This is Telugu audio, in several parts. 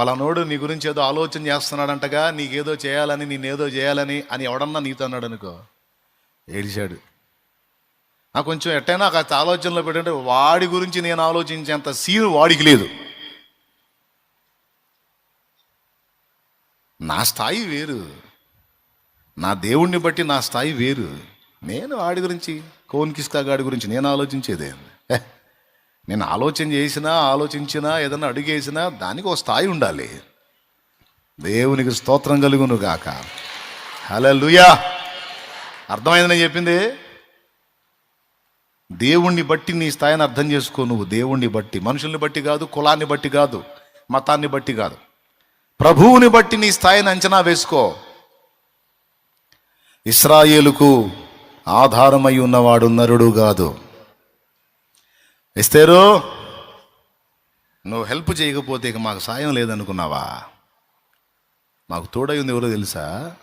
పలానోడు నీ గురించి ఏదో ఆలోచన చేస్తున్నాడంటగా నీకేదో చేయాలని నేనేదో చేయాలని అని ఎవడన్నా నీతో అన్నాడు అనుకో. ఏడిచాడు. నాకు కొంచెం ఎట్టైనా కాస్త ఆలోచనలో పెట్టంటే వాడి గురించి నేను ఆలోచించేంత సీన్ వాడికి లేదు. నా స్థాయి వేరు. నా దేవుణ్ణి బట్టి నా స్థాయి వేరు. నేను వాడి గురించి కోన్ కిస్కా గాడి గురించి నేను ఆలోచించేదే? నేను ఆలోచన చేసినా ఆలోచించినా ఏదన్నా అడిగేసినా దానికి ఒక స్థాయి ఉండాలి. దేవునికి స్తోత్రం కలుగును గాక హలో లూయా అర్థమైందని చెప్పింది? దేవుణ్ణి బట్టి నీ స్థాయిని అర్థం చేసుకో నువ్వు. దేవుణ్ణి బట్టి. మనుషుల్ని బట్టి కాదు కులాన్ని బట్టి కాదు మతాన్ని బట్టి కాదు. ప్రభువుని బట్టి నీ స్థాయిని అంచనా వేసుకో. ఇస్రాయేలుకు ఆధారమై ఉన్నవాడు నరుడు కాదు. ఇస్తేరు నువ్వు హెల్ప్ చేయకపోతే ఇక మాకు సాయం లేదనుకున్నావా? మాకు తోడై ఉంది ఎవరో తెలుసా?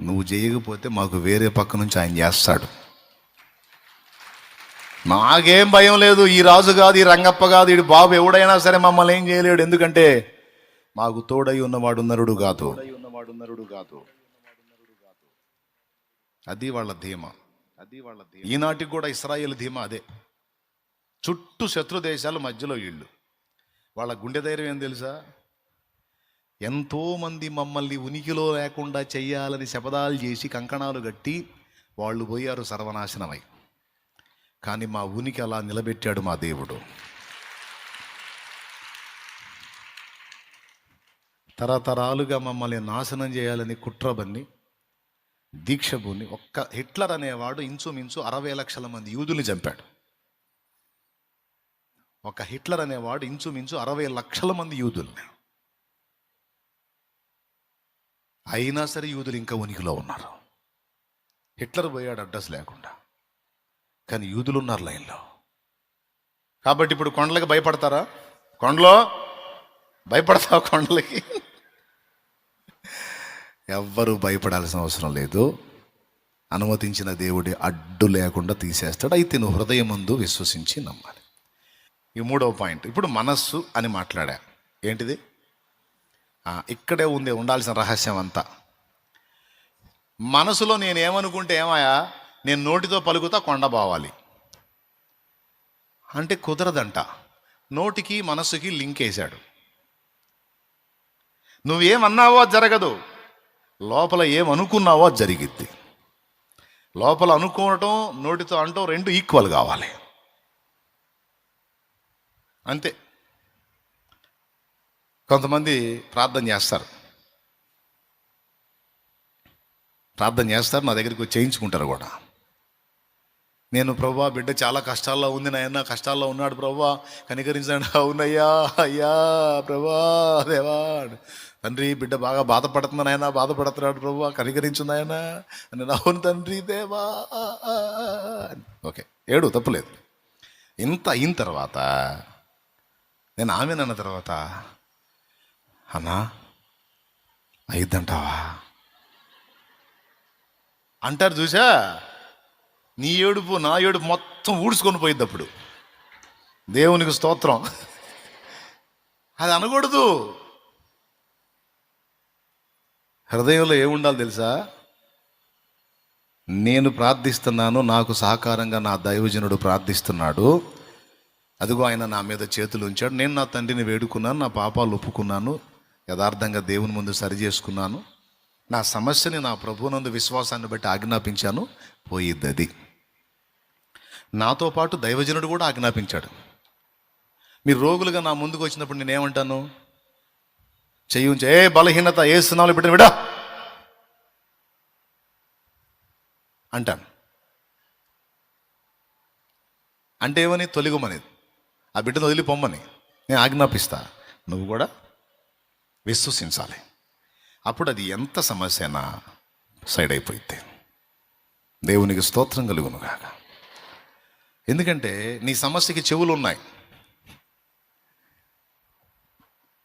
నువ్వు చేయకపోతే మాకు వేరే పక్క నుంచి ఆయన చేస్తాడు. నాకేం భయం లేదు ఈ రాజు కాదు ఈ రంగప్ప కాదు ఈ బాబు ఎవడైనా సరే మమ్మల్ని ఏం చేయలేడు. ఎందుకంటే మాకు తోడై ఉన్నవాడు నరుడు కాదు. ఉన్నవాడు నరుడు కాదు అది వాళ్ళ ధీమా అది వాళ్ళ ధీమా. ఈనాటికి కూడా ఇస్రాయేల్ ధీమా అదే. చుట్టూ శత్రు దేశాల మధ్యలో ఇళ్ళు వాళ్ళ గుండె ధైర్యం ఏం తెలుసా? ఎంతోమంది మమ్మల్ని ఉనికిలో లేకుండా చెయ్యాలని శపథాలు చేసి కంకణాలు కట్టి వాళ్ళు పోయారు సర్వనాశనమై. కానీ మా ఉనికి అలా నిలబెట్టాడు మా దేవుడు. తరతరాలుగా మమ్మల్ని నాశనం చేయాలని కుట్రబన్ని దీక్షభూని ఒక్క హిట్లర్ అనేవాడు ఇంచుమించు అరవై లక్షల మంది యూదుల్ని చంపాడు. ఒక హిట్లర్ అనేవాడు ఇంచుమించు అరవై లక్షల మంది యూదుల్ని. అయినా సరే యూదులు ఇంకా ఉనికిలో ఉన్నారు. హిట్లర్ పోయాడు అడ్రస్ లేకుండా. కానీ యూదులు ఉన్నారు లైన్లో. కాబట్టి ఇప్పుడు కొండలకి భయపడతారా? కొండలో? భయపడతా కొండలకి? ఎవ్వరూ భయపడాల్సిన అవసరం లేదు. అనుమతించిన దేవుడి అడ్డు లేకుండా తీసేస్తాడు. అయితే నువ్వు హృదయం ముందు విశ్వసించి నమ్మాలి. ఈ మూడవ పాయింట్. ఇప్పుడు మనస్సు అని మాట్లాడా. ఏంటిది? ఇక్కడే ఉంది ఉండాల్సిన రహస్యం అంతా. మనసులో నేను ఏమనుకుంటే ఏమాయా నేను నోటితో పలుకుతా కొండ బావాలి. అంటే కుదరదంట. నోటికి మనసుకి లింక్ వేశాడు. నువ్వేమన్నావో జరగదు. లోపల ఏమనుకున్నావో జరిగిద్ది. లోపల అనుకోవటం నోటితో అంటూ రెండు ఈక్వల్ కావాలి. అంతే. కొంతమంది ప్రార్థన చేస్తారు. ప్రార్థన చేస్తారు నా దగ్గరికి చేయించుకుంటారు కూడా. నేను ప్రభా బిడ్డ చాలా కష్టాల్లో ఉంది నాయన కష్టాల్లో ఉన్నాడు ప్రభా. కనికరించాడు. అవునయ్యా అయ్యా ప్రభా దేవా. తండ్రి బిడ్డ బాగా బాధపడుతుంది నాయన బాధపడుతున్నాడు ప్రభా. కనికరించు నాయన. నేను అవును తండ్రి దేవా. ఓకే ఏడు తప్పులేదు ఇంత అయిన తర్వాత నేను ఆమెనన్న తర్వాత అన్నా అయిద్దంటావా? అంటారు చూసా నీ ఏడుపు నా ఏడుపు మొత్తం ఊడ్చుకొని పోయిద్ది అప్పుడు. దేవునికి స్తోత్రం. అది అనకూడదు. హృదయంలో ఏముండాలి తెలుసా? నేను ప్రార్థిస్తున్నాను నాకు సహకారంగా నా దైవజనుడు ప్రార్థిస్తున్నాడు. అదిగో ఆయన నా మీద చేతులు ఉంచాడు. నేను నా తండ్రిని వేడుకున్నాను నా పాపాలు ఒప్పుకున్నాను యథార్థంగా దేవుని ముందు సరి చేసుకున్నాను. నా సమస్యని నా ప్రభునందు విశ్వాసాన్ని బట్టి ఆజ్ఞాపించాను పోయిద్ది అది నాతో పాటు దైవజనుడు కూడా ఆజ్ఞాపించాడు. మీరు రోగులుగా నా ముందుకు వచ్చినప్పుడు నేనేమంటాను? చెయ్యి ఉంచి ఏ బలహీనత ఏ స్నాలు పెట్టిన విడా! అంటాను. అంటే ఏమని? తొలిగమని ఆ బిడ్డను వదిలి పొమ్మని నేను ఆజ్ఞాపిస్తా. నువ్వు కూడా విశ్వసించాలి. అప్పుడు అది ఎంత సమస్య అయినా సైడ్ అయిపోయింది దేవునికి స్తోత్రం కలుగును కాక ఎందుకంటే నీ సమస్యకి చెవులు ఉన్నాయి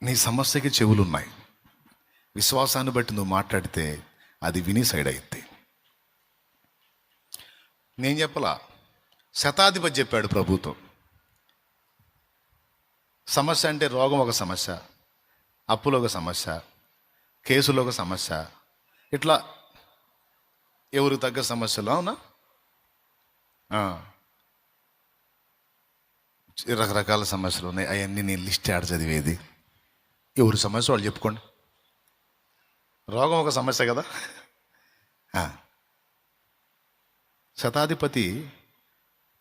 నీ సమస్యకి చెవులు ఉన్నాయి విశ్వాసాన్ని బట్టి నువ్వు మాట్లాడితే అది విని సైడ్ అయింది నేను చెప్పలా. శతాధిపతి చెప్పాడు ప్రభుత్వం సమస్య అంటే రోగం ఒక సమస్య అప్పులో ఒక సమస్య కేసులో ఒక సమస్య. ఇట్లా ఎవరికి తగ్గ సమస్యలు అవునా రకరకాల సమస్యలు ఉన్నాయి. అవన్నీ నేను లిస్ట్ ఆడ చదివేది. ఎవరి సమస్య వాళ్ళు చెప్పుకోండి. రోగం ఒక సమస్య కదా. శతాధిపతి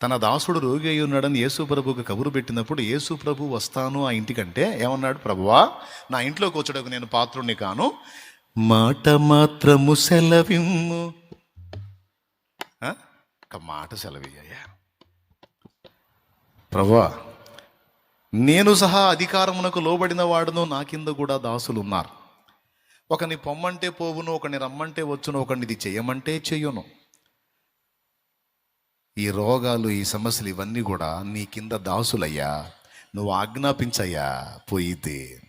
తన దాసుడు రోగి అయి ఉన్నాడని యేసు కబురు పెట్టినప్పుడు యేసు ప్రభు వస్తాను ఆ ఇంటికంటే ఏమన్నాడు? ప్రభువా నా ఇంట్లో కూర్చోడకు నేను పాత్రుణ్ణి కాను. మాట మాత్రము సెలవిమ్ము. ఒక మాట సెలవయ్యా ప్రభువా నేను సహా అధికారమునకు లోబడిన వాడును నా కింద కూడా దాసులు ఉన్నారు ఒకని పొమ్మంటే పోవును ఒకని రమ్మంటే వచ్చును ఒకని ఇది చేయమంటే చేయను. ఈ రోగాలు ఈ సమస్యలు ఇవన్నీ కూడా నీ కింద దాసులయ్యా. నువ్వు ఆజ్ఞాపించయ్యా. పోయితే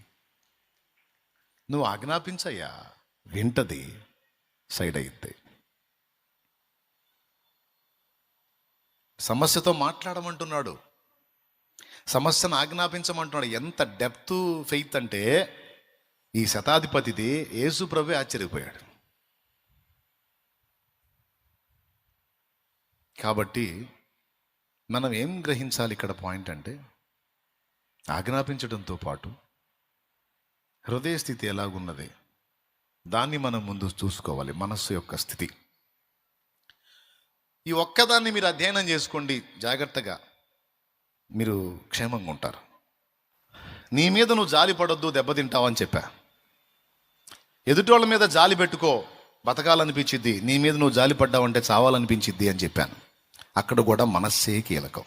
నువ్వు ఆజ్ఞాపించయ్యా. వింటది సైడ్ అయితే సమస్యతో మాట్లాడమంటున్నాడు. సమస్యను ఆజ్ఞాపించమంటున్నాడు. ఎంత డెప్త్ ఫెయిత్ అంటే ఈ శతాధిపతిది యేసు ప్రభు ఆశ్చర్యపోయాడు. కాబట్టి మనం ఏం గ్రహించాలి ఇక్కడ పాయింట్ అంటే ఆజ్ఞాపించడంతో పాటు హృదయ స్థితి ఎలాగున్నది? దాన్ని మనం ముందు చూసుకోవాలి మనస్సు యొక్క స్థితి. ఈ ఒక్కదాన్ని మీరు అధ్యయనం చేసుకోండి జాగ్రత్తగా మీరు క్షేమంగా ఉంటారు. నీ మీద నువ్వు జాలి పడొద్దు దెబ్బతింటావని చెప్పా. ఎదుటోళ్ళ మీద జాలి పెట్టుకో బతకాలనిపించిద్ది. నీ మీద నువ్వు జాలి పడ్డావంటే చావాలనిపించిద్ది అని చెప్పాను. అక్కడ కూడా మనస్సే కీలకం.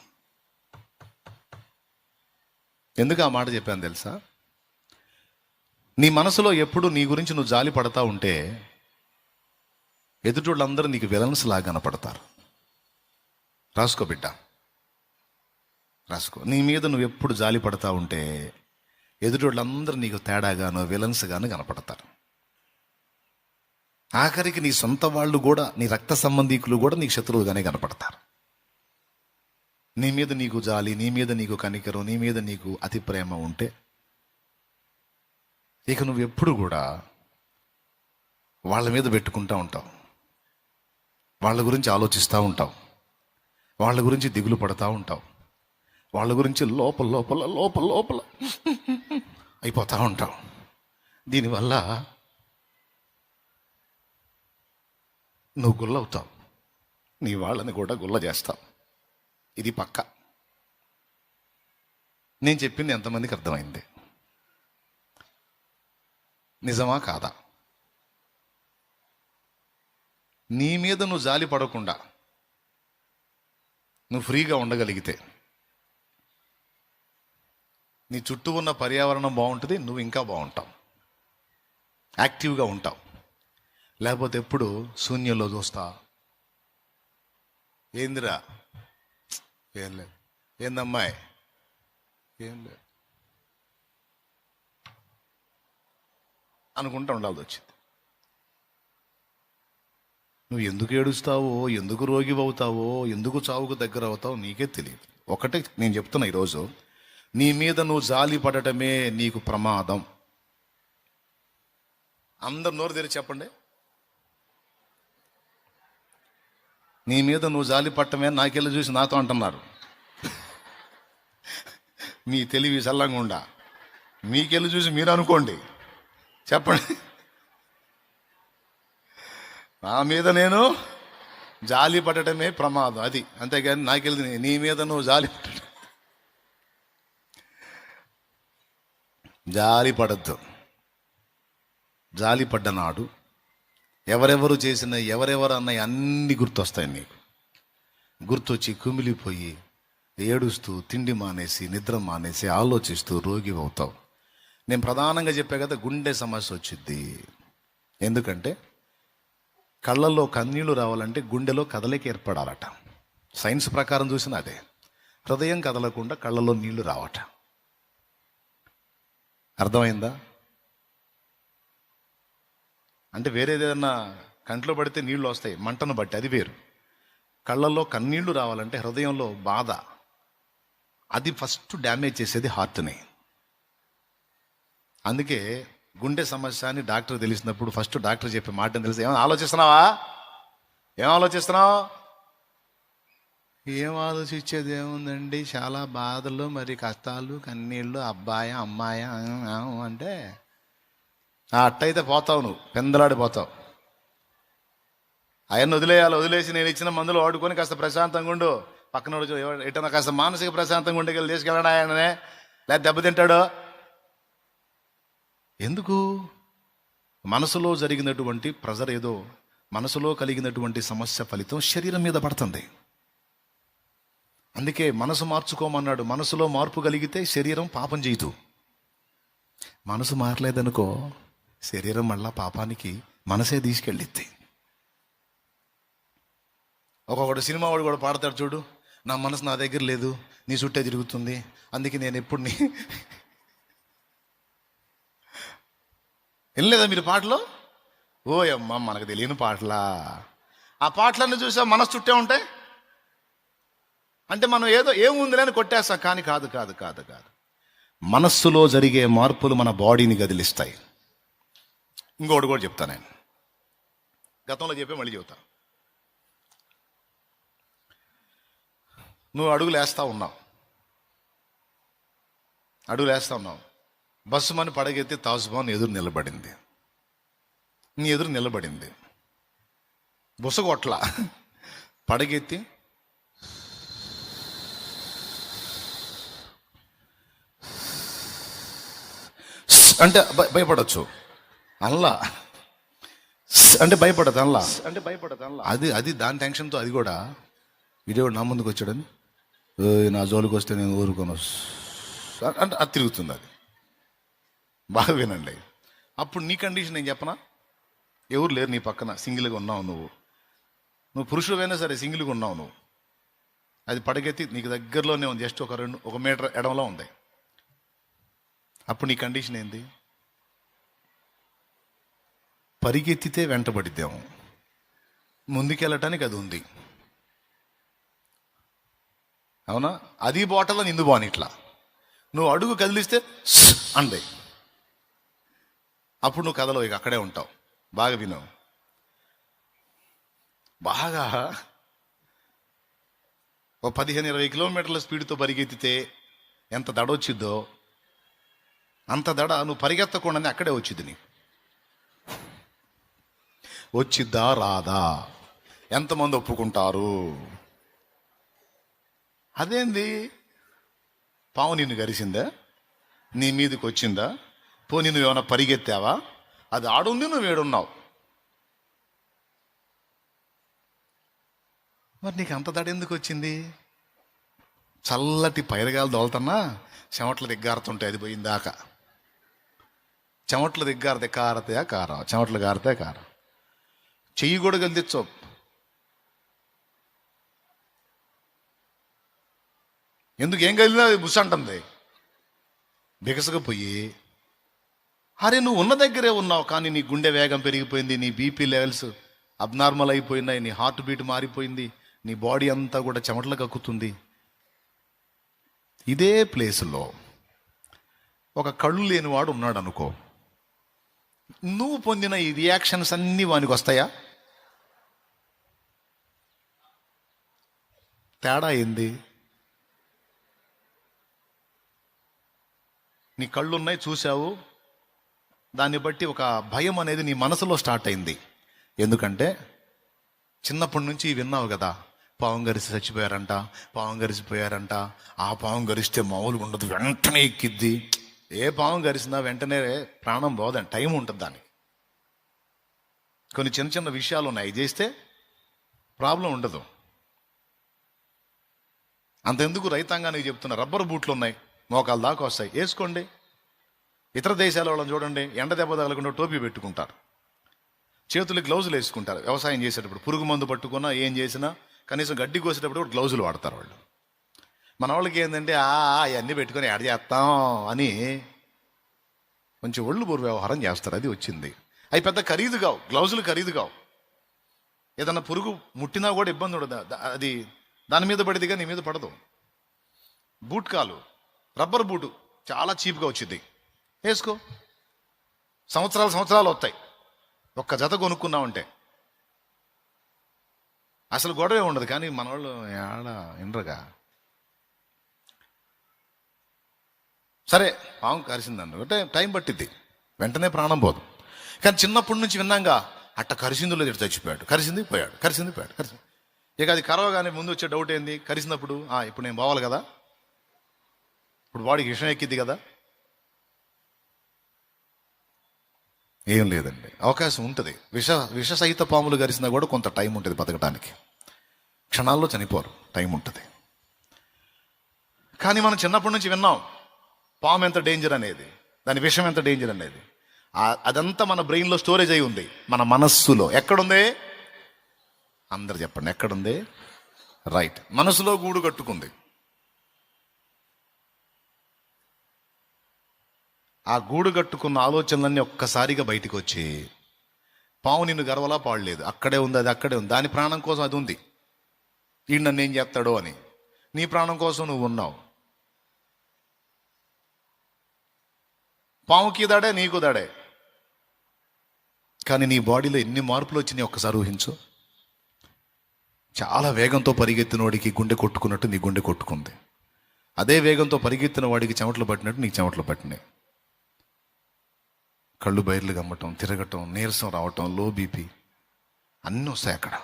ఎందుకు ఆ మాట చెప్పాను తెలుసా? నీ మనసులో ఎప్పుడు నీ గురించి నువ్వు జాలి పడతా ఉంటే ఎదుటోళ్ళందరూ నీకు విలన్స్ లాగా కనపడతారు. రాసుకో బిడ్డ. రాసుకో. నీ మీద నువ్వు ఎప్పుడు జాలి పడతా ఉంటే ఎదుటోళ్ళందరూ నీకు తేడాగాను విలన్స్గాను కనపడతారు. ఆఖరికి నీ సొంత వాళ్ళు కూడా నీ రక్త సంబంధీకులు కూడా నీకు శత్రువుగానే కనపడతారు. నీ మీద నీకు జాలి నీ మీద నీకు కనికరం నీ మీద నీకు అతి ప్రేమ ఉంటే ఇక నువ్వు ఎప్పుడు కూడా వాళ్ళ మీద పెట్టుకుంటూ ఉంటావు. వాళ్ళ గురించి ఆలోచిస్తూ ఉంటావు. వాళ్ళ గురించి దిగులు పడతా ఉంటావు. వాళ్ళ గురించి లోపల లోపల లోపల లోపల అయిపోతూ ఉంటావు. దీనివల్ల నువ్వు గుల్లవుతావు. నీ వాళ్ళని కూడా గుల్ల చేస్తావు. ఇది పక్క. నేను చెప్పింది ఎంతమందికి అర్థమైంది? నిజమా కాదా? నీ మీద నువ్వు జాలి పడకుండా నువ్వు ఫ్రీగా ఉండగలిగితే నీ చుట్టూ ఉన్న పర్యావరణం బాగుంటుంది నువ్వు ఇంకా బాగుంటావు. యాక్టివ్గా ఉంటావు. లేకపోతే ఎప్పుడు శూన్యంలో చూస్తా? ఏందిరా? ఏం లేదు. ఏందమ్మాయి ఏం లేదు. అనుకుంటా ఉండాల్సి వచ్చింది. నువ్వు ఎందుకు ఏడుస్తావో ఎందుకు రోగి అవుతావో ఎందుకు చావుకు దగ్గర అవుతావో నీకే తెలియదు. ఒకటే నేను చెప్తున్నా ఈరోజు నీ మీద నువ్వు జాలి పడటమే నీకు ప్రమాదం. అందరు నోరు తెరిచి చెప్పండి. నీ మీద నువ్వు జాలి పట్టమే నాకెళ్ళి చూసి నాతో అంటున్నారు. మీ తెలివి చల్లంగుండా మీకెళ్ళి చూసి మీరు అనుకోండి. చెప్పండి. నా మీద నేను జాలి పడటమే ప్రమాదం. అది అంతేగాని నాకెళ్ళి నీ మీద నువ్వు జాలి పడటం జాలి పడద్దు. జాలి పడ్డనాడు ఎవరెవరు చేసిన ఎవరెవరు అన్నవి అన్నీ గుర్తొస్తాయి నీకు. గుర్తొచ్చి కుమిలిపోయి ఏడుస్తూ తిండి మానేసి నిద్ర మానేసి ఆలోచిస్తూ రోగి అవుతావు. నేను ప్రధానంగా చెప్పే కదా గుండె సమస్య వచ్చింది ఎందుకంటే కళ్ళల్లో కన్నీళ్ళు రావాలంటే గుండెలో కదలిక ఏర్పడాలట. సైన్స్ ప్రకారం చూసిన అదే. హృదయం కదలకుండా కళ్ళలో నీళ్ళు రావట. అర్థమైందా? అంటే వేరేదేదన్నా కంట్లో పడితే నీళ్ళు వస్తాయి మంటను బట్టి అది వేరు. కళ్ళల్లో కన్నీళ్ళు రావాలంటే హృదయంలో బాధ. అది ఫస్ట్ డ్యామేజ్ చేసేది హార్ట్ని. అందుకే గుండె సమస్య అని డాక్టర్ తెలిసినప్పుడు ఫస్ట్ డాక్టర్ చెప్పే మాట తెలిసి తెలుసు ఏమైనా ఆలోచిస్తున్నావా? ఏం ఆలోచిస్తున్నావు? ఏం ఆలోచించేది ఏముందండి? చాలా బాధలు మరి కష్టాలు కన్నీళ్ళు అబ్బాయ అమ్మాయి అంటే ఆ అట్టయితే పోతావు నువ్వు. పెందలాడిపోతావు ఆయన వదిలేయాలి. వదిలేసి నేను ఇచ్చిన మందులు వాడుకొని కాస్త ప్రశాంతంగా ఉండు. పక్కన ఎటన్నా కాస్త మానసిక ప్రశాంతంగా ఉండేకెళ్ళి తీసుకెళ్ళడా ఆయననే? లేదా దెబ్బతింటాడో ఎందుకు? మనసులో జరిగినటువంటి ప్రెజర్ ఏదో మనసులో కలిగినటువంటి సమస్య ఫలితం శరీరం మీద పడుతుంది. అందుకే మనసు మార్చుకోమన్నాడు. మనసులో మార్పు కలిగితే శరీరం పాపం చేయదు. మనసు మారలేదనుకో శరీరం మళ్ళా పాపానికి మనసే తీసుకెళ్ళిద్ది. ఒక్కొక్కడు సినిమా వాడు కూడా పాడతాడు చూడు. నా మనసు నా దగ్గర లేదు నీ చుట్టే తిరుగుతుంది అందుకే నేను ఎప్పుడు నీ వెళ్ళలేదా మీరు పాటలు? ఓ అమ్మ మనకు తెలియని పాటలా? ఆ పాటలన్నీ చూసా మనసు చుట్టే ఉంటాయి? అంటే మనం ఏదో ఏముందిలే అని కొట్టేస్తాం కానీ కాదు కాదు కాదు కాదు. మనస్సులో జరిగే మార్పులు మన బాడీని గదిలిస్తాయి ఇంకోటి కూడా చెప్తాను నేను. గతంలో చెప్పే మళ్ళీ చెబుతా. నువ్వు అడుగులు వేస్తా ఉన్నావు. అడుగులు వేస్తూ ఉన్నావు. బస్సు మని పడగెత్తి తాజుబాన్ ఎదురు నిలబడింది. నీ ఎదురు నిలబడింది. బుసగొట్ల పడగెత్తి. అంటే భయ- భయపడొచ్చు. అల్లా అంటే భయపడదు అల్లా అంటే భయపడదు అలా అది అది దాని టెన్షన్తో అది కూడా. వీడియో నా ముందుకు వచ్చాడని. "ఓయ్, నా జోలికి వస్తే నేను ఊరుకోను. అంటే అది తిరుగుతుంది అది. బాగా వినండి. అప్పుడు నీ కండిషన్ నేను చెప్పనా? ఎవరు లేరు నీ పక్కన సింగిల్గా ఉన్నావు నువ్వు. నువ్వు పురుషుడువైనా సరే సింగిల్గా ఉన్నావు నువ్వు. అది పడగెత్తి నీకు దగ్గరలోనే ఉంది. జస్ట్ ఒక రెండు ఒక మీటర్ ఎడంలో ఉంది. అప్పుడు నీ కండిషన్ ఏంది? పరిగెత్తితే వెంటబడిద్దాము. ముందుకెళ్ళటానికి అది ఉంది. అవునా? అది బాటలో నిందు బాని ఇట్లా. నువ్వు అడుగు కదిలిస్తే "స్" అంది. అప్పుడు నువ్వు కథలో ఇక అక్కడే ఉంటావు. బాగా విను బాగా ఒక పదిహేను ఇరవై కిలోమీటర్ల స్పీడ్తో పరిగెత్తితే ఎంత దడ వచ్చిద్దో అంత దడ నువ్వు పరిగెత్తకుండానే అక్కడే వచ్చింది నీకు. వచ్చిద్దా రాదా? ఎంతమంది ఒప్పుకుంటారు? అదేంది? పావు నిన్ను గరిసిందా? నీ మీదకి వచ్చిందా? పో నువ్వు ఏమైనా పరిగెత్తావా? అది ఆడుంది నువ్వు వేడున్నావు మరి నీకు అంత దడ ఎందుకు వచ్చింది? చల్లటి పైరగాలు దోలుతున్నా చెమట్లు దిగ్గారుతుంటాయి అది పోయిందాకా. చెమట్లు దిగ్గారితే కారతే కారం చెమట్లు గారితే కారం చెయ్యి కూడా గెలిచో ఎందుకు ఏం కలిగినా బుస్ అంటుంది. బిగసకపోయి అరే నువ్వు ఉన్న దగ్గరే ఉన్నావు కానీ నీ గుండె వేగం పెరిగిపోయింది నీ బీపీ లెవెల్స్ అబ్నార్మల్ అయిపోయినాయి నీ హార్ట్ బీట్ మారిపోయింది నీ బాడీ అంతా కూడా చెమటలు కక్కుతుంది. ఇదే ప్లేస్లో ఒక కళ్ళు లేనివాడు ఉన్నాడు అనుకో నువ్వు పొందిన ఈ రియాక్షన్స్ అన్నీ వానికి వస్తాయా? తేడా ఏంది? నీ కళ్ళు ఉన్నాయి చూసావు దాన్ని బట్టి ఒక భయం అనేది నీ మనసులో స్టార్ట్ అయింది. ఎందుకంటే చిన్నప్పటి నుంచి విన్నావు కదా పావం గరిసి చచ్చిపోయారంట పావం గరిసిపోయారంట ఆ పావం గరిస్తే మామూలుగా ఉండదు వెంటనే ఎక్కిద్ది. ఏ పావం గరిసినా వెంటనే ప్రాణం పోదని టైం ఉంటుంది దానికి. కొన్ని చిన్న చిన్న విషయాలు ఉన్నాయి చేస్తే ప్రాబ్లం ఉండదు. అంతెందుకు రైతాంగానికి చెప్తున్నా రబ్బర్ బూట్లు ఉన్నాయి. మోకాలు దాకా వస్తాయి. వేసుకోండి. ఇతర దేశాల వాళ్ళని చూడండి. ఎండ దెబ్బ తగలకుండా టోపీ పెట్టుకుంటారు. చేతులు గ్లౌజులు వేసుకుంటారు. వ్యవసాయం చేసేటప్పుడు పురుగు మందు పట్టుకున్నా ఏం చేసినా కనీసం గడ్డి కోసేటప్పుడు కూడా గ్లౌజులు వాడతారు వాళ్ళు. మన వాళ్ళకి ఏంటంటే ఆ అవన్నీ పెట్టుకొని యాడ్ చేస్తాం అని కొంచెం ఒళ్ళు బోరు వ్యవహారం చేస్తారు. అది వచ్చింది. అవి పెద్ద ఖరీదు కావు. గ్లౌజులు ఖరీదు కావు. ఏదన్నా పురుగు ముట్టినా కూడా ఇబ్బంది ఉండదు. అది దాని మీద పడిదిగా నీ మీద పడదు. బూట్ కాలు రబ్బర్ బూటు చాలా చీప్గా వచ్చింది వేసుకో. సంవత్సరాలు సంవత్సరాలు వస్తాయి. ఒక్క జత కొనుక్కున్నామంటే అసలు గొడవే ఉండదు కానీ మన వాళ్ళు ఆడ ఇండ్రగా సరే పాము కరిసిందండి అంటే టైం పట్టిద్ది. వెంటనే ప్రాణం పోదు. కానీ చిన్నప్పటి నుంచి విన్నాగా అట్ట కరిసిందులో చచ్చిపోయాడు కరిసింది పోయాడు కరిసింది పోయాడు కరిసింది. ఇక అది కరవగానే ముందు వచ్చే డౌట్ ఏంది? కరిసినప్పుడు "ఆ, ఇప్పుడు నేను పోవాలి కదా? ఇప్పుడు వాడికి విషం ఎక్కిద్ది కదా? ఏం లేదండి. అవకాశం ఉంటుంది. విష విషసహిత పాములు గరిసినా కూడా కొంత టైం ఉంటుంది బతకడానికి క్షణాల్లో చనిపోరు. టైం ఉంటుంది. కానీ మనం చిన్నప్పటి నుంచి విన్నాం పాము ఎంత డేంజర్ అనేది దాని విషం ఎంత డేంజర్ అనేది. అదంతా మన బ్రెయిన్లో స్టోరేజ్ అయి ఉంది. మన మనస్సులో. ఎక్కడుంది? అందరు చెప్పండి ఎక్కడుంది? రైట్ మనసులో గూడు కట్టుకుంది. ఆ గూడు కట్టుకున్న ఆలోచనలన్నీ ఒక్కసారిగా బయటికి వచ్చి పావు నిన్ను గర్వలా పాడలేదు. అక్కడే ఉంది అది అక్కడే ఉంది. దాని ప్రాణం కోసం అది ఉంది. ఈ నన్ను ఏం చేస్తాడో అని. నీ ప్రాణం కోసం నువ్వు ఉన్నావు. పాముకి దడే నీకు దడే. కానీ నీ బాడీలో ఎన్ని మార్పులు వచ్చినాయి ఒక్కసారి ఊహించు. చాలా వేగంతో పరిగెత్తిన వాడికి గుండె కొట్టుకున్నట్టు నీ గుండె కొట్టుకుంది. అదే వేగంతో పరిగెత్తిన వాడికి చెమటలు పట్టినట్టు నీకు చెమటలు పట్టినాయి. కళ్ళు బయర్లు గమ్మటం తిరగటం నీరసం రావటం లో బీపీ అన్నీ వస్తాయి అక్కడ.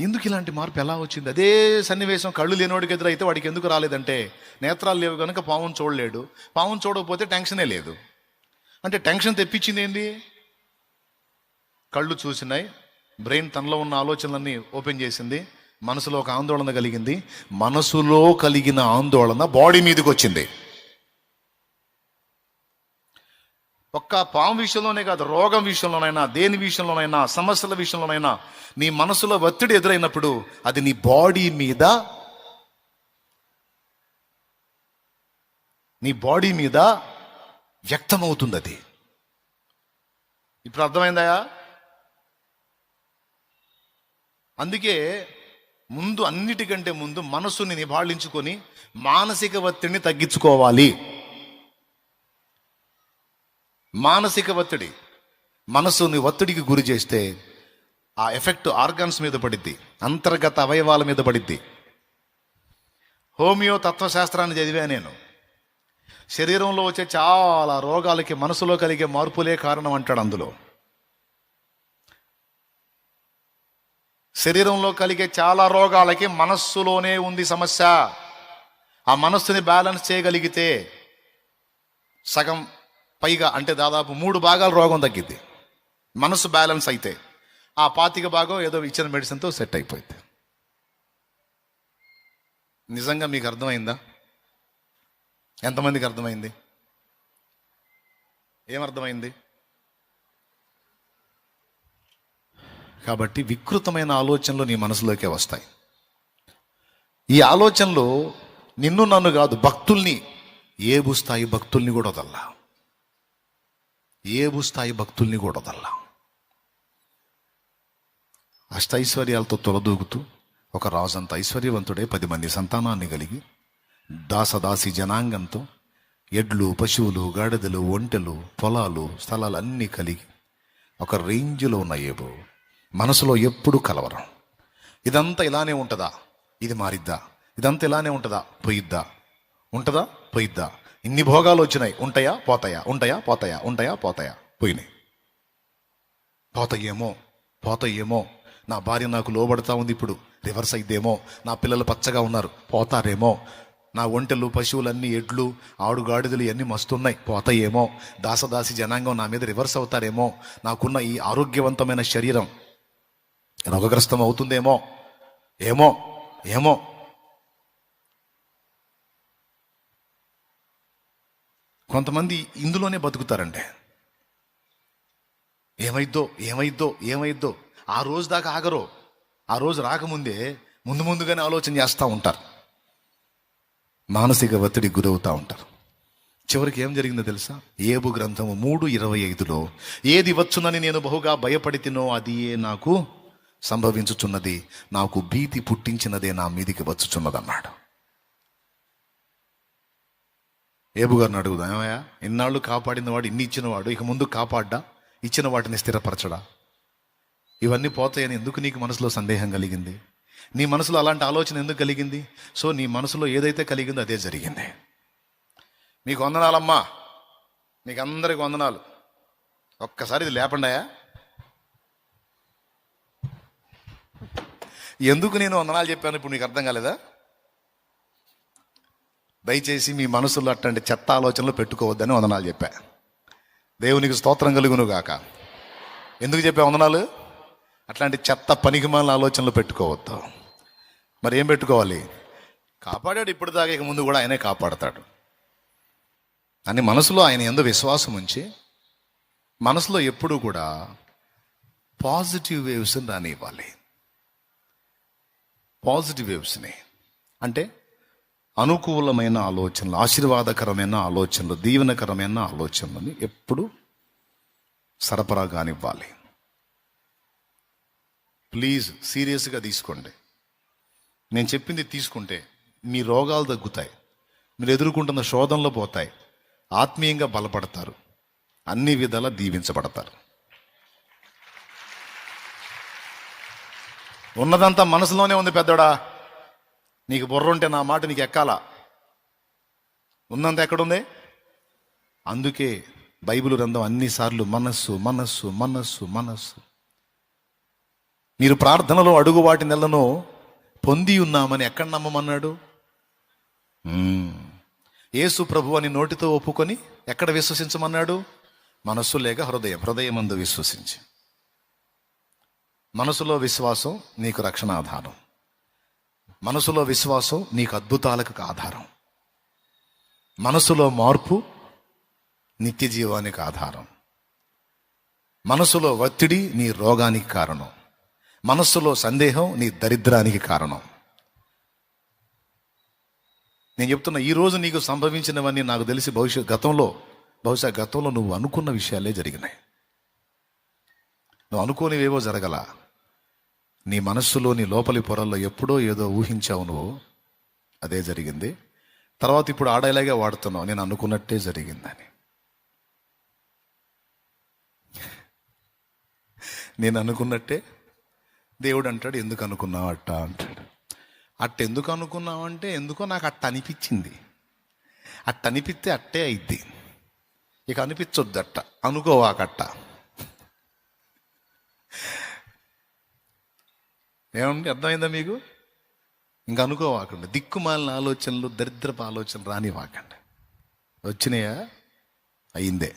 ఎందుకు ఇలాంటి మార్పు ఎలా వచ్చింది? అదే సన్నివేశం కళ్ళు లేనివాడికి ఎదురైతే వాడికి ఎందుకు రాలేదంటే నేత్రాలు లేవు కనుక పావును చూడలేడు. పావును చూడకపోతే టెన్షనే లేదు. అంటే టెన్షన్ తెప్పించింది ఏంది? కళ్ళు చూసినాయి బ్రెయిన్ తనలో ఉన్న ఆలోచనలన్నీ ఓపెన్ చేసింది. మనసులో ఒక ఆందోళన కలిగింది. మనసులో కలిగిన ఆందోళన బాడీ మీదకి వచ్చింది. ఒక్క పాము విషయంలోనే కాదు రోగం విషయంలోనైనా దేని విషయంలోనైనా సమస్యల విషయంలోనైనా నీ మనసులో ఒత్తిడి ఎదురైనప్పుడు అది నీ బాడీ మీద నీ బాడీ మీద వ్యక్తమవుతుంది అది ఇప్పుడు అర్థమైందా? అందుకే ముందు అన్నిటికంటే ముందు మనసుని నిబాళించుకొని మానసిక ఒత్తిడిని తగ్గించుకోవాలి. మానసిక ఒత్తిడి మనసుని ఒత్తిడికి గురి చేస్తే ఆ ఎఫెక్ట్ ఆర్గాన్స్ మీద పడిద్ది అంతర్గత అవయవాల మీద పడిద్ది. హోమియో తత్వశాస్త్రాన్ని చదివా నేను. శరీరంలో వచ్చే చాలా రోగాలకి మనసులో కలిగే మార్పులే కారణం అంటాడు అందులో. శరీరంలో కలిగే చాలా రోగాలకి మనస్సులోనే ఉంది సమస్య. ఆ మనస్సుని బ్యాలెన్స్ చేయగలిగితే సగం పైగా అంటే దాదాపు మూడు భాగాల రోగం తగ్గిద్ది. మనస్సు బ్యాలెన్స్ అయితే ఆ పాతిక భాగం ఏదో ఇచ్చిన మెడిసిన్తో సెట్ అయిపోయింది. నిజంగా మీకు అర్థమైందా? ఎంతమందికి అర్థమైంది? ఏమర్థమైంది? కాబట్టి వికృతమైన ఆలోచనలు నీ మనసులోకే వస్తాయి. ఈ ఆలోచనలు నిన్ను నన్ను కాదు భక్తుల్ని. ఏబు స్థాయి భక్తుల్ని కూడా వదల్లా. ఏబు స్థాయి భక్తుల్ని కూడా వదల్లా. అష్టైశ్వర్యాలతో తొలదూగుతూ ఒక రాజంత ఐశ్వర్యవంతుడే పది మంది సంతానాన్ని కలిగి దాసదాసి జనాంగంతో ఎడ్లు పశువులు గాడిదలు ఒంటెలు పొలాలు స్థలాలు అన్నీ కలిగి ఒక రేంజ్లో ఉన్న ఏబో మనసులో ఎప్పుడు కలవరం. ఇదంతా ఇలానే ఉంటుందా? ఇది మారిద్దా? ఇదంతా ఇలానే ఉంటుందా? పోయిద్దా? ఉంటుందా? పోయిద్దా? ఇన్ని భోగాలు వచ్చినాయి. ఉంటాయా? పోతాయా? ఉంటాయా? పోతాయా? ఉంటాయా? పోతాయా? పోయినాయి. పోతాయేమో? పోతాయేమో? నా భార్య నాకు లోబడతా ఉంది ఇప్పుడు. రివర్స్ అయిద్దేమో? నా పిల్లలు పచ్చగా ఉన్నారు. పోతారేమో? నా ఒంటెలు పశువులన్నీ ఎడ్లు ఆడుగాడిదలు ఇవన్నీ మస్తున్నాయి. పోతాయేమో? దాసదాసి జనాంగం నా మీద రివర్స్ అవుతారేమో? నాకున్న ఈ ఆరోగ్యవంతమైన శరీరం రోగగ్రస్తం అవుతుందేమో? ఏమో? ఏమో? కొంతమంది ఇందులోనే బతుకుతారండి ఏమైద్దో ఏమైద్దో ఏమైద్దో ఆ రోజు దాకా ఆగరు ఆ రోజు రాకముందే ముందు ముందుగానే ఆలోచన చేస్తూ ఉంటారు. మానసిక ఒత్తిడి గురవుతూ ఉంటారు. చివరికి ఏం జరిగిందో తెలుసా? ఏబు గ్రంథము మూడు ఇరవై ఐదులో ఏది వచ్చునని నేను బహుగా భయపడి తినో అది నాకు సంభవించుచున్నది నాకు భీతి పుట్టించినదే నా మీదికి వచ్చుచున్నదన్నాడు. ఏబు గారిని అడుగుదాం ఏమయ్యా ఇన్నాళ్ళు కాపాడిన వాడు ఇన్ని ఇచ్చినవాడు ఇక ముందు కాపాడ్డా? ఇచ్చిన వాటిని స్థిరపరచడా? ఇవన్నీ పోతాయని ఎందుకు నీకు మనసులో సందేహం కలిగింది? నీ మనసులో అలాంటి ఆలోచన ఎందుకు కలిగింది? సో నీ మనసులో ఏదైతే కలిగిందో అదే జరిగింది. మీకు వందనాలమ్మా. మీకు అందరికి వందనాలు. ఒక్కసారి ఇది లేపండాయా ఎందుకు నేను వందనాలు చెప్పాను ఇప్పుడు నీకు అర్థం కాలేదా? దయచేసి మీ మనసులో అట్లాంటి చెత్త ఆలోచనలు పెట్టుకోవద్దని వందనాలు చెప్పా. దేవునికి స్తోత్రం కలుగును గాక ఎందుకు చెప్పా వందనాలు? అట్లాంటి చెత్త పనికిమాల ఆలోచనలు పెట్టుకోవద్దు. మరి ఏం పెట్టుకోవాలి? కాపాడాడు ఇప్పుడు దాకా ఇక ముందు కూడా ఆయనే కాపాడతాడు. అని మనసులో ఆయన ఎందు విశ్వాసం ఉంచి మనసులో ఎప్పుడూ కూడా పాజిటివ్ వేవ్స్ రానివ్వాలి. పాజిటివ్ వేవ్స్ని అంటే అనుకూలమైన ఆలోచనలు ఆశీర్వాదకరమైన ఆలోచనలు దీవెనకరమైన ఆలోచనలని ఎప్పుడు సరఫరా కానివ్వాలి. ప్లీజ్ సీరియస్గా తీసుకోండి. నేను చెప్పింది తీసుకుంటే మీ రోగాలు తగ్గుతాయి. మీరు ఎదుర్కొంటున్న శోధనలు పోతాయి. ఆత్మీయంగా బలపడతారు. అన్ని విధాలా దీవించబడతారు. ఉన్నదంతా మనసులోనే ఉంది పెద్దోడా. నీకు బుర్ర ఉంటే నా మాట నీకు ఎక్కాలా? ఉన్నంత ఎక్కడుంది? అందుకే బైబిల్ గ్రంథం అన్నిసార్లు మనస్సు మనస్సు మనస్సు మనస్సు. మీరు ప్రార్థనలో అడుగు వాటి నెలను పొంది ఉన్నామని ఎక్కడ నమ్మమన్నాడు? ఏసు యేసు ప్రభు అని నోటితో ఒప్పుకొని ఎక్కడ విశ్వసించమన్నాడు? మనస్సు లేక హృదయం హృదయమందు విశ్వసించి. మనసులో విశ్వాసం నీకు రక్షణ ఆధారం. మనసులో విశ్వాసం నీకు అద్భుతాలకు ఆధారం. మనసులో మార్పు నిత్య జీవానికి ఆధారం. మనసులో ఒత్తిడి నీ రోగానికి కారణం. మనస్సులో సందేహం నీ దరిద్రానికి కారణం. నేను చెప్తున్నా ఈ రోజు నీకు సంభవించినవన్నీ నాకు తెలిసి భవిష్యత్ గతంలో బహుశా గతంలో నువ్వు అనుకున్న విషయాలే జరిగినాయి. నువ్వు అనుకోనివేవో జరగల. నీ మనస్సులో నీ లోపలి పొరల్లో ఎప్పుడో ఏదో ఊహించావు నువ్వు. అదే జరిగింది. తర్వాత ఇప్పుడు ఆడేలాగే వాడుతున్నావు. నేను అనుకున్నట్టే జరిగిందని. నేను అనుకున్నట్టే దేవుడు అంటాడు ఎందుకు అనుకున్నావు అట్ట? అంటాడు. అట్ట ఎందుకు అనుకున్నావు అంటే ఎందుకో నాకు అట్ట అనిపించింది. అట్ట అనిపిస్తే అట్టే అయిద్ది. ఇక అనిపించొద్దు అట్ట అనుకోవాకట్ట ఏమండి అర్థమైందా మీకు? ఇంక అనుకోవాకండి. దిక్కుమాలిన ఆలోచనలు దరిద్రపు ఆలోచనలు రానివ్వకండి. వచ్చినాయా? అయిందే.